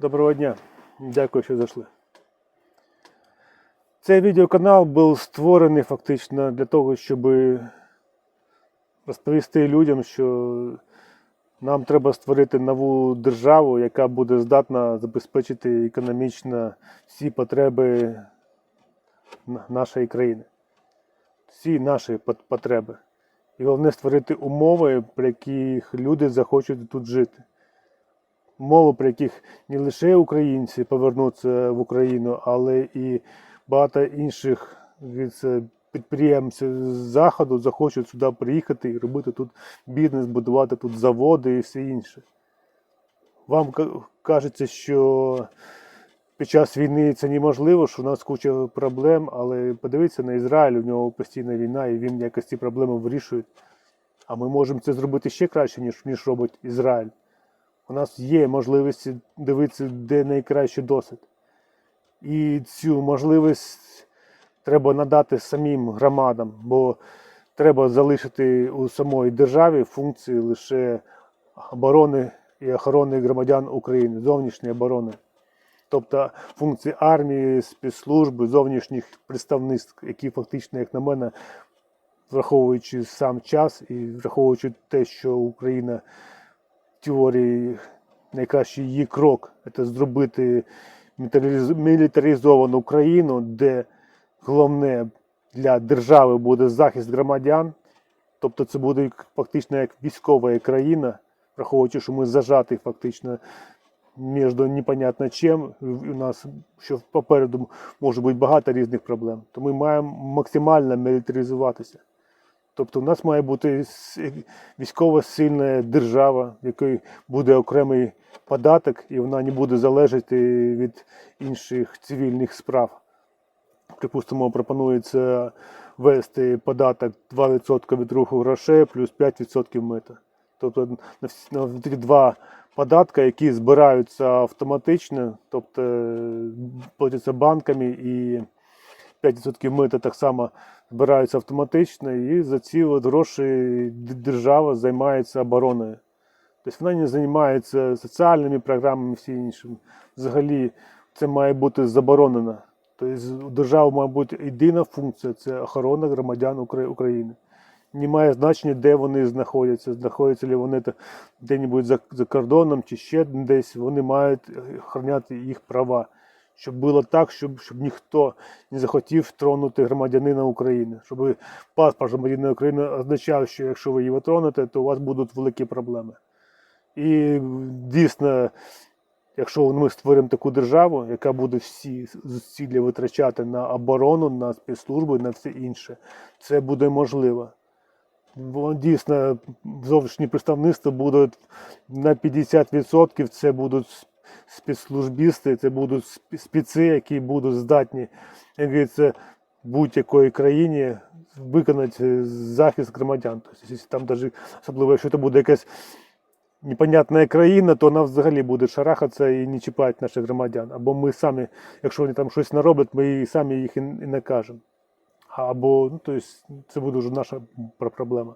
Доброго дня. Дякую, що зайшли. Цей відеоканал був створений фактично для того, щоб розповісти людям, що нам треба створити нову державу, яка буде здатна забезпечити економічно всі потреби нашої країни. Всі наші потреби. І головне створити умови, при яких люди захочуть тут жити мови, при яких не лише українці повернуться в Україну, але і багато інших е, підприємців з заходу захочуть сюди приїхати і робити тут бізнес, будувати тут заводи і все інше. Вам ка- кажеться, що під час війни це неможливо, що у нас куча проблем, але подивіться на Ізраїль, у нього постійна війна, і він якось ці проблеми вирішує. А ми можемо це зробити ще краще, ніж, ніж робить Ізраїль. У нас є можливість дивитися, де найкращий досвід. І цю можливість треба надати самим громадам, бо треба залишити у самої державі функції лише оборони і охорони громадян України, зовнішньої оборони. Тобто функції армії, спецслужби, зовнішніх представництв, які фактично, як на мене, враховуючи сам час і враховуючи те, що Україна теорії найкращий її крок це зробити мілітаризовану країну, де головне для держави буде захист громадян. Тобто це буде фактично як військова країна, враховуючи, що ми зажаті фактично між непонятно чим. У нас що попереду може бути багато різних проблем. То ми маємо максимально мілітаризуватися. Тобто, у нас має бути військово сильна держава, в якої буде окремий податок, і вона не буде залежати від інших цивільних справ. Припустимо, пропонується ввести податок 2% від руху грошей плюс 5% мита. Тобто на ті два податки, які збираються автоматично, тобто е, платяться банками і 5% мита так само збираються автоматично, і за ці от гроші держава займається обороною. Тобто вона не займається соціальними програмами і всі іншим. Взагалі це має бути заборонено. Тобто у держави має бути єдина функція це охорона громадян України. Не має значення, де вони знаходяться, знаходяться ли вони де-небудь за кордоном чи ще десь. Вони мають охороняти їх права. Щоб було так, щоб, щоб ніхто не захотів тронути громадянина України. Щоб паспорт громадянина України означав, що якщо ви його тронете, то у вас будуть великі проблеми. І дійсно, якщо ми створимо таку державу, яка буде всі зусилля витрачати на оборону, на спецслужби, на все інше, це буде можливо. Дійсно зовнішні представництва будуть на 50% це будуть спецслужбісти, це будуть спеці, які будуть здатні, говориться, будь-якої країні виконати захист громадян. Тобто, там даже, особливо, якщо це буде якась непонятна країна, то вона взагалі буде шарахатися і не чіпати наших громадян. Або ми самі, якщо вони там щось нароблять, ми і самі їх і накажемо. Або, ну, тобто, це буде вже наша проблема.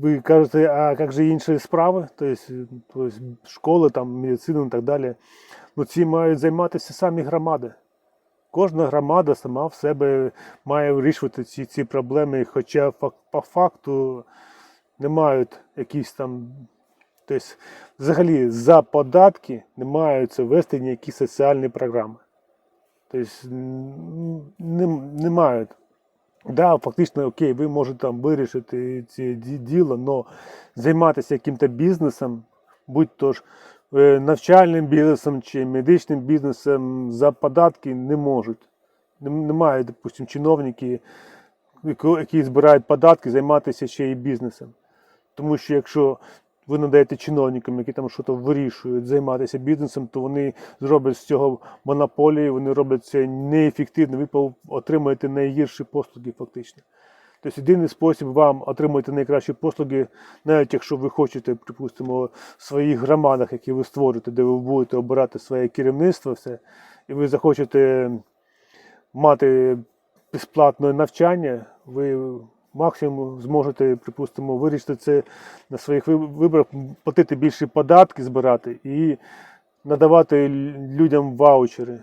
Ви кажете, а як же інші справи? Тобто, тобто школи, там, медицина і так далі. Ну, ці мають займатися самі громади. Кожна громада сама в себе має вирішувати ці, ці проблеми, хоча по факту не мають якісь там. Тобто, взагалі за податки не мають вести ніякі соціальні програми. Тобто не, не мають. Да, фактично, окей, ви можете там вирішити ці ді- діло, але займатися яким-то бізнесом, будь то ж е, навчальним бізнесом чи медичним бізнесом за податки не можуть. Немає, допустим, чиновники, які збирають податки, займатися ще і бізнесом. Тому що якщо ви надаєте чиновникам, які там щось вирішують, займатися бізнесом, то вони зроблять з цього монополії, вони роблять це неефективно, ви отримаєте найгірші послуги фактично. Тобто єдиний спосіб вам отримати найкращі послуги, навіть якщо ви хочете, припустимо, в своїх громадах, які ви створюєте, де ви будете обирати своє керівництво, все, і ви захочете мати безплатне навчання, ви максимум зможете, припустимо, вирішити це на своїх виборах, платити більше податки, збирати і надавати людям ваучери.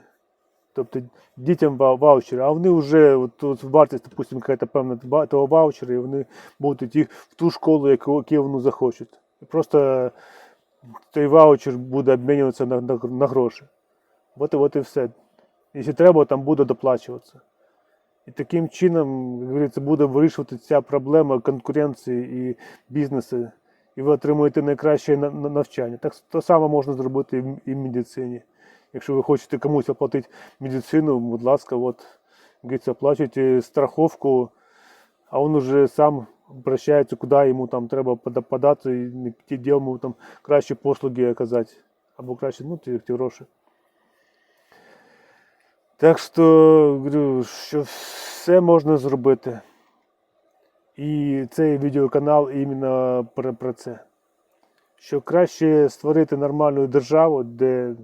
Тобто дітям ваучери, а вони вже от, от вартість, допустимо, якась певна того ваучера, і вони будуть йти в ту школу, яку, вони захочуть. Просто цей ваучер буде обмінюватися на, на, на гроші. От от і все. Якщо треба, там буде доплачуватися. І таким чином, як говориться, буде вирішувати ця проблема конкуренції і бізнесу, і ви отримуєте найкраще на- на- навчання. Так то саме можна зробити і в- і в медицині. Якщо ви хочете комусь оплатити медицину, будь ласка, от, як говориться, оплачуйте страховку, а він уже сам обращається, куди йому там треба пода- подати, і ті- де йому там кращі послуги оказати, або краще, ну, ті, ті гроші. Так що, говорю, що все можна зробити. І цей відеоканал іменно про, про це. Що краще створити нормальну державу, де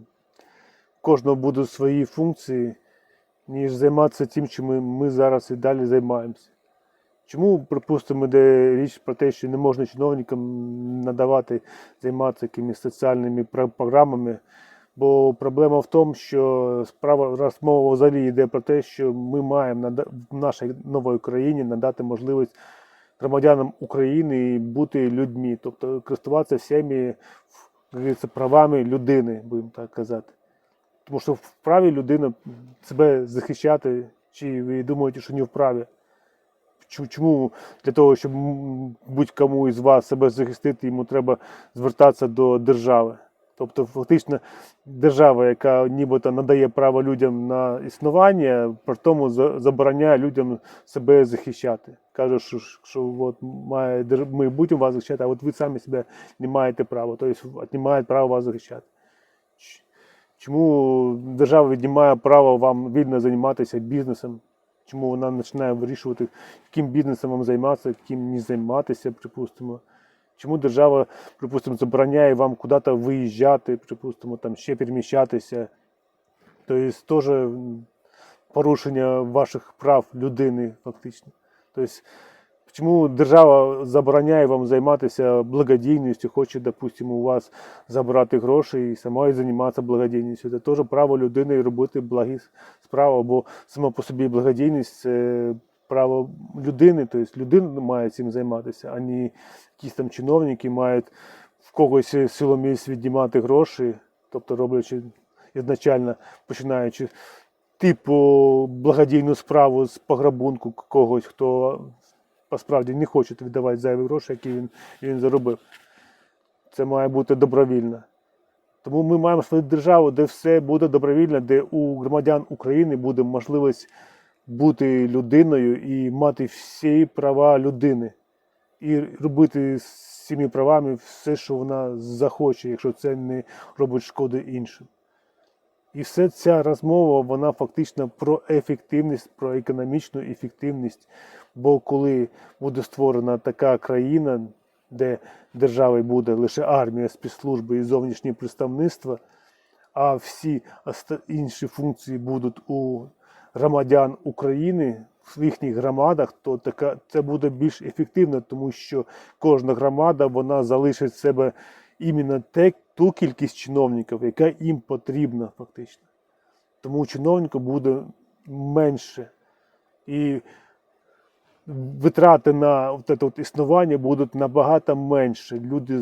кожного будуть свої функції, ніж займатися тим, чим ми, ми зараз і далі займаємося. Чому, припустимо, йде річ про те, що не можна чиновникам надавати займатися якимись соціальними програмами? Бо проблема в тому, що справа розмова взагалі йде про те, що ми маємо в нашій новій країні надати можливість громадянам України бути людьми, тобто користуватися всіми правами людини, будемо так казати. Тому що вправі людина себе захищати, чи ви думаєте, що не вправі? Чому для того, щоб будь-кому із вас себе захистити, йому треба звертатися до держави? Тобто, фактично, держава, яка нібито надає право людям на існування, при тому забороняє людям себе захищати. Каже, що, що от має, ми будемо вас захищати, а от ви самі себе не маєте права, тобто віднімають право вас захищати. Чому держава віднімає право вам вільно займатися бізнесом? Чому вона починає вирішувати, яким бізнесом вам займатися, яким не займатися, припустимо? Чому держава, припустимо, забороняє вам куди-то виїжджати, припустимо, там ще переміщатися? Тобто теж порушення ваших прав людини, фактично. Тобто, чому держава забороняє вам займатися благодійністю, хоче, допустимо, у вас забрати гроші і самою займатися благодійністю. Це теж право людини робити благі справи, бо сама по собі благодійність це право людини, тобто людина має цим займатися, а не якісь там чиновники мають в когось силоміць віднімати гроші, тобто роблячи ізначально починаючи типу благодійну справу з пограбунку когось, хто насправді не хоче віддавати зайві гроші, які він, він заробив. Це має бути добровільно. Тому ми маємо свою державу, де все буде добровільно, де у громадян України буде можливість бути людиною і мати всі права людини. І робити з цими правами все, що вона захоче, якщо це не робить шкоди іншим. І все ця розмова, вона фактично про ефективність, про економічну ефективність. Бо коли буде створена така країна, де державою буде лише армія, спецслужби і зовнішнє представництво, а всі інші функції будуть у громадян України в їхніх громадах, то така це буде більш ефективно, тому що кожна громада вона залишить в себе іменно те, ту кількість чиновників, яка їм потрібна фактично. Тому чиновників буде менше. І витрати на от це от існування будуть набагато менше. Люди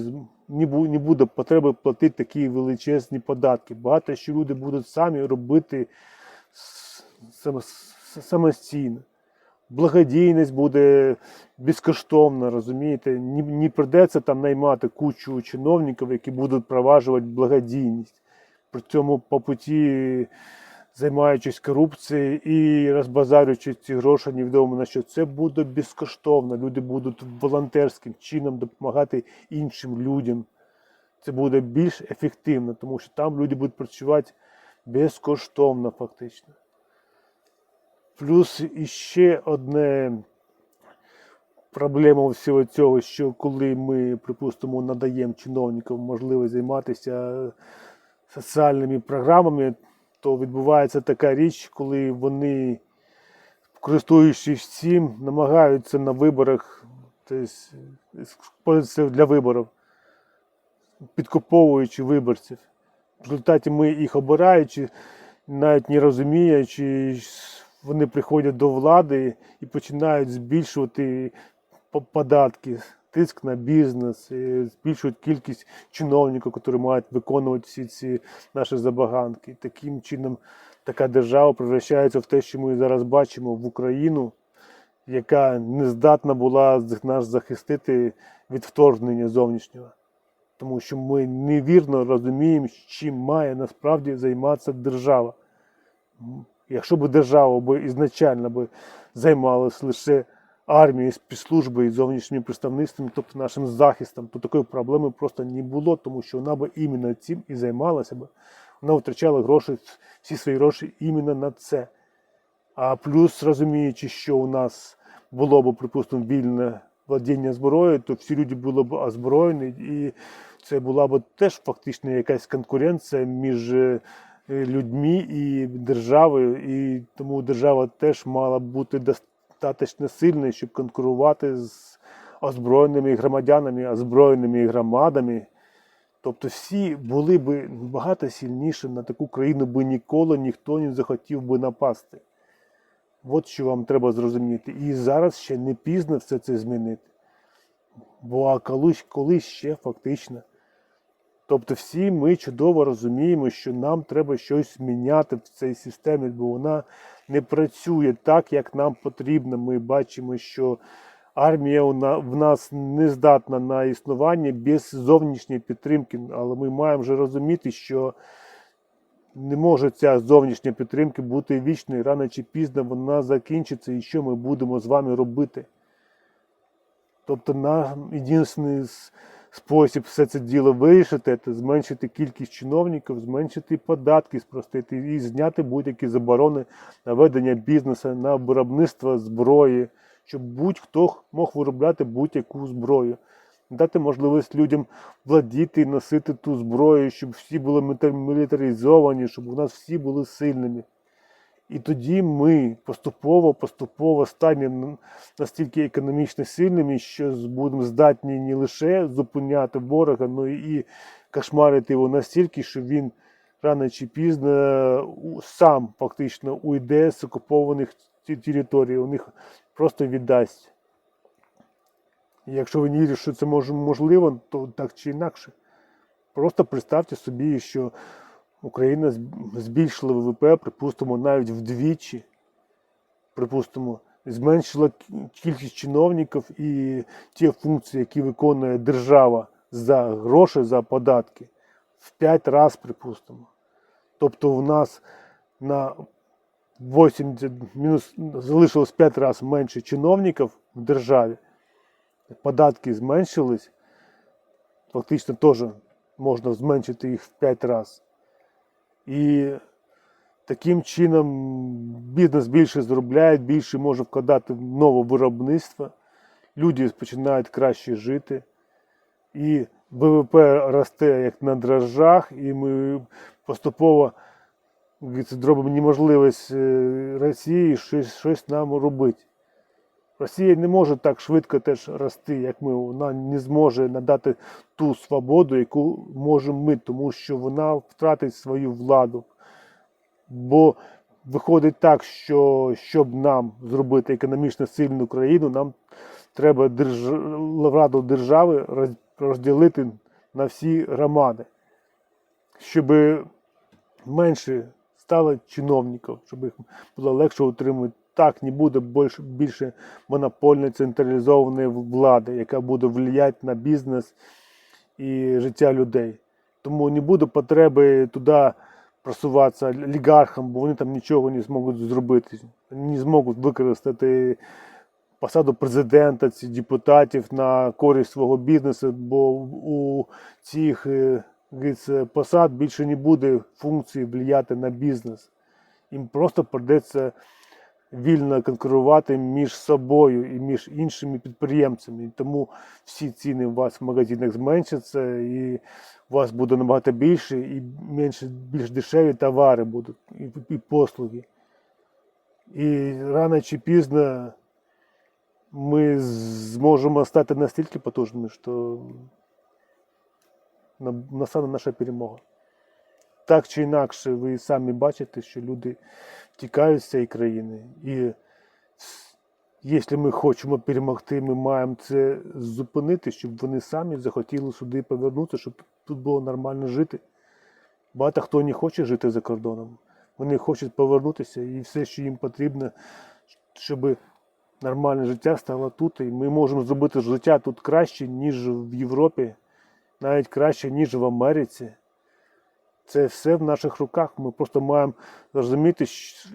не буде потреби платити такі величезні податки. Багато що люди будуть самі робити самостійно. Благодійність буде безкоштовна, розумієте? Не, не придеться там наймати кучу чиновників, які будуть проваджувати благодійність. При цьому по путі займаючись корупцією і розбазарюючи ці гроші невідомо на що. Це буде безкоштовно. Люди будуть волонтерським чином допомагати іншим людям. Це буде більш ефективно, тому що там люди будуть працювати безкоштовно, фактично. Плюс іще одне проблема всього цього, що коли ми, припустимо, надаємо чиновникам можливість займатися соціальними програмами, то відбувається така річ, коли вони користуючись цим, намагаються на виборах, тобто, для виборів, підкуповуючи виборців. В результаті ми їх обираючи, навіть не розуміючи, вони приходять до влади і починають збільшувати податки, тиск на бізнес, збільшують кількість чиновників, які мають виконувати всі ці наші забаганки. Таким чином така держава превращається в те, що ми зараз бачимо в Україну, яка не здатна була нас захистити від вторгнення зовнішнього. Тому що ми невірно розуміємо, чим має насправді займатися держава. Якщо б держава би ізначально би займалась лише армією, спецслужбою і зовнішнім представництвом, тобто нашим захистом, то такої проблеми просто не було, тому що вона би іменно цим і займалася б. Вона витрачала гроші, всі свої гроші іменно на це. А плюс, розуміючи, що у нас було б, припустимо, вільне владіння зброєю, то всі люди були б озброєні, і це була б теж фактично якась конкуренція між е, людьми і державою, і тому держава теж мала бути достатньо сильною, щоб конкурувати з озброєними громадянами, озброєними громадами. Тобто всі були б набагато сильніші на таку країну, би ніколи ніхто не захотів би напасти. От що вам треба зрозуміти. І зараз ще не пізно все це змінити. Бо а колись, колись ще фактично. Тобто всі ми чудово розуміємо, що нам треба щось міняти в цій системі, бо вона не працює так, як нам потрібно. Ми бачимо, що армія в нас не здатна на існування без зовнішньої підтримки. Але ми маємо вже розуміти, що не може ця зовнішня підтримка бути вічною. Рано чи пізно вона закінчиться, і що ми будемо з вами робити. Тобто нам єдиний спосіб все це діло вирішити це зменшити кількість чиновників, зменшити податки, спростити і зняти будь-які заборони на ведення бізнесу, на виробництво зброї, щоб будь-хто мог виробляти будь-яку зброю. Дати можливість людям владіти і носити ту зброю, щоб всі були мілітаризовані, щоб у нас всі були сильними. І тоді ми поступово, поступово станемо настільки економічно сильними, що будемо здатні не лише зупиняти ворога, але і кошмарити його настільки, що він рано чи пізно сам фактично уйде з окупованих територій, у них просто віддасть. Якщо ви не вірите, що це можливо, то так чи інакше. Просто представте собі, що Україна збільшила ВВП, припустимо, навіть вдвічі. Припустимо, зменшила кількість чиновників і ті функції, які виконує держава за гроші, за податки, в 5 разів, припустимо. Тобто в нас на 80 мінус залишилось 5 разів менше чиновників в державі. Податки зменшились, фактично теж можна зменшити їх в 5 разів. І таким чином бізнес більше заробляє, більше може вкладати в нове виробництво. Люди починають краще жити. І ВВП росте як на дрожжах, і ми поступово зробимо неможливість е, Росії щось, щось нам робити. Росія не може так швидко теж рости, як ми. Вона не зможе надати ту свободу, яку можемо ми, тому що вона втратить свою владу. Бо виходить так, що щоб нам зробити економічно сильну країну, нам треба владу держави розділити на всі громади, щоб менше стало чиновників, щоб їх було легше утримувати. Так не буде більше, більше монопольної централізованої влади, яка буде впливати на бізнес і життя людей. Тому не буде потреби туди просуватися олігархам, бо вони там нічого не зможуть зробити. Не зможуть використати посаду президента чи депутатів на користь свого бізнесу, бо у цих е, посад більше не буде функції впливати на бізнес. Їм просто придеться вільно конкурувати між собою і між іншими підприємцями. Тому всі ціни у вас в магазинах зменшаться, і у вас буде набагато більше і менше, більш дешеві товари будуть і, і послуги. І рано чи пізно ми зможемо стати настільки потужними, що настане наша перемога. Так чи інакше, ви самі бачите, що люди тікають з цієї країни. І якщо ми хочемо перемогти, ми маємо це зупинити, щоб вони самі захотіли сюди повернутися, щоб тут було нормально жити. Багато хто не хоче жити за кордоном. Вони хочуть повернутися і все, що їм потрібно, щоб нормальне життя стало тут. І ми можемо зробити життя тут краще, ніж в Європі, навіть краще, ніж в Америці. Це все в наших руках. Ми просто маємо розуміти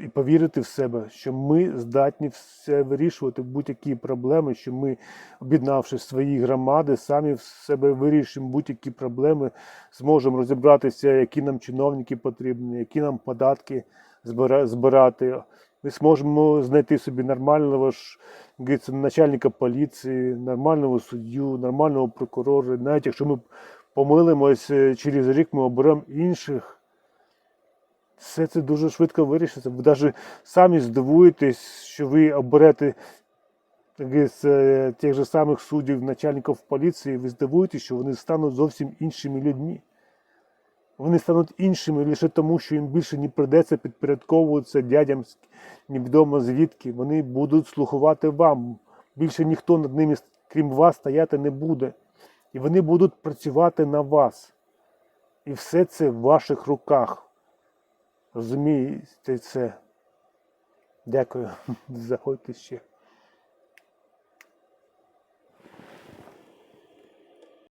і повірити в себе, що ми здатні все вирішувати, будь-які проблеми, що ми, об'єднавши свої громади, самі в себе вирішимо будь-які проблеми, зможемо розібратися, які нам чиновники потрібні, які нам податки збирати. Ми зможемо знайти собі нормального ж, начальника поліції, нормального суддю, нормального прокурора. Навіть якщо ми помилимось е, через рік, ми оберемо інших. Все це дуже швидко вирішиться. Ви навіть самі здивуєтесь, що ви оберете говориться, е, тих же самих суддів, начальників поліції, ви здивуєтесь, що вони стануть зовсім іншими людьми. Вони стануть іншими лише тому, що їм більше не придеться підпорядковуватися дядям з- невідомо звідки. Вони будуть слухувати вам. Більше ніхто над ними, крім вас, стояти не буде. І вони будуть працювати на вас. І все це в ваших руках. Розумієте це? Дякую. Заходьте ще.